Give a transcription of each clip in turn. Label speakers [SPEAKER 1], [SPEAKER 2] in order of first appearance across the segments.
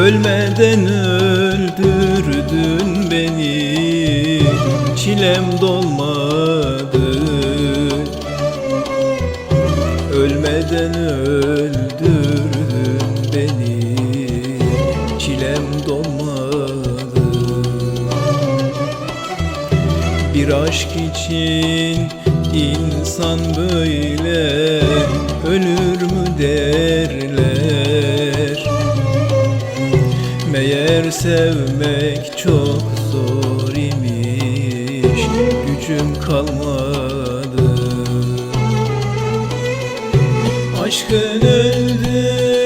[SPEAKER 1] Ölmeden öldürdün beni Çilem dolmadı. Ölmeden öldürdün beni Çilem dolmadı. Bir aşk için insan böyle Ölür mü derler Meğer sevmek çok zor imiş. Gücüm kalmadı. Aşkın öldürdü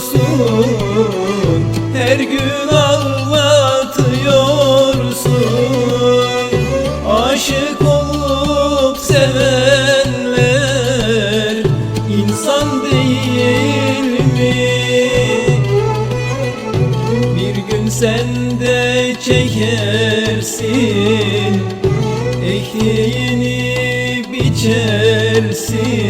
[SPEAKER 1] zulmediyorsun Her gün ağlatıyorsun Aşık olup sevenler insan değil mi? Bir gün sen de çekersin Ektiğini biçersin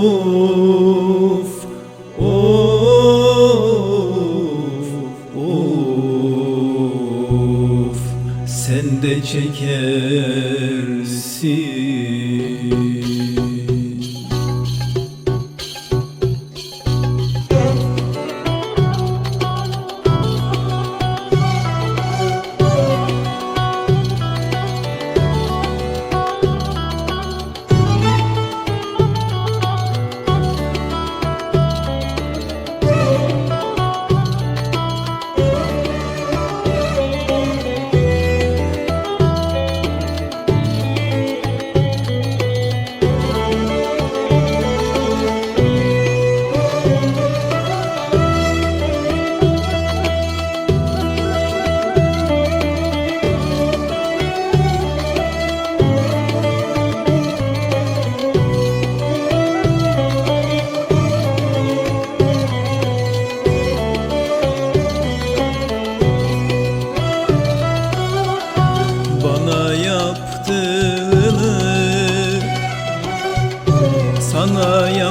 [SPEAKER 1] of, of, of Sen de çekersin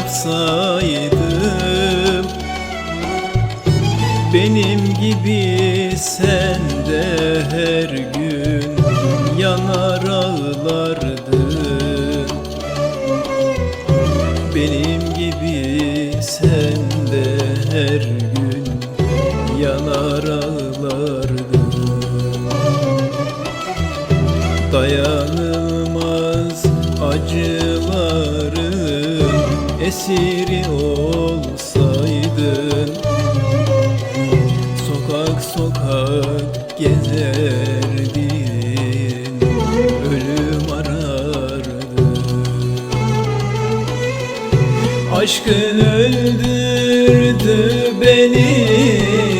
[SPEAKER 1] yapsaydım Benim gibi sen de her gün yanar ağlardın. Benim gibi sen de her gün yanar ağlardın. Dayanılmaz acıların esiri olsaydın Sokak sokak gezerdin Ölüm arardın Aşkın öldürdü beni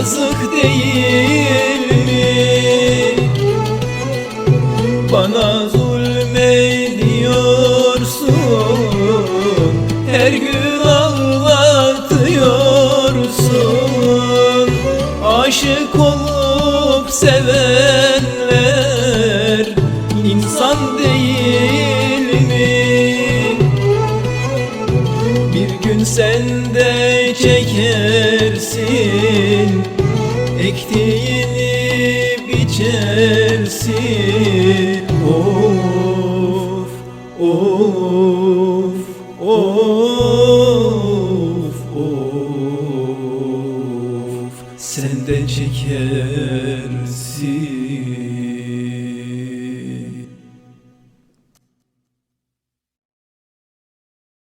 [SPEAKER 1] Yazık değil mi? Bana zulmediyorsun Her gün ağlatıyorsun Aşık olup sevenler insan değil mi? Bir gün sen de çekersin Ektiğini biçersin Of, of, of, of. Sen de çekersin.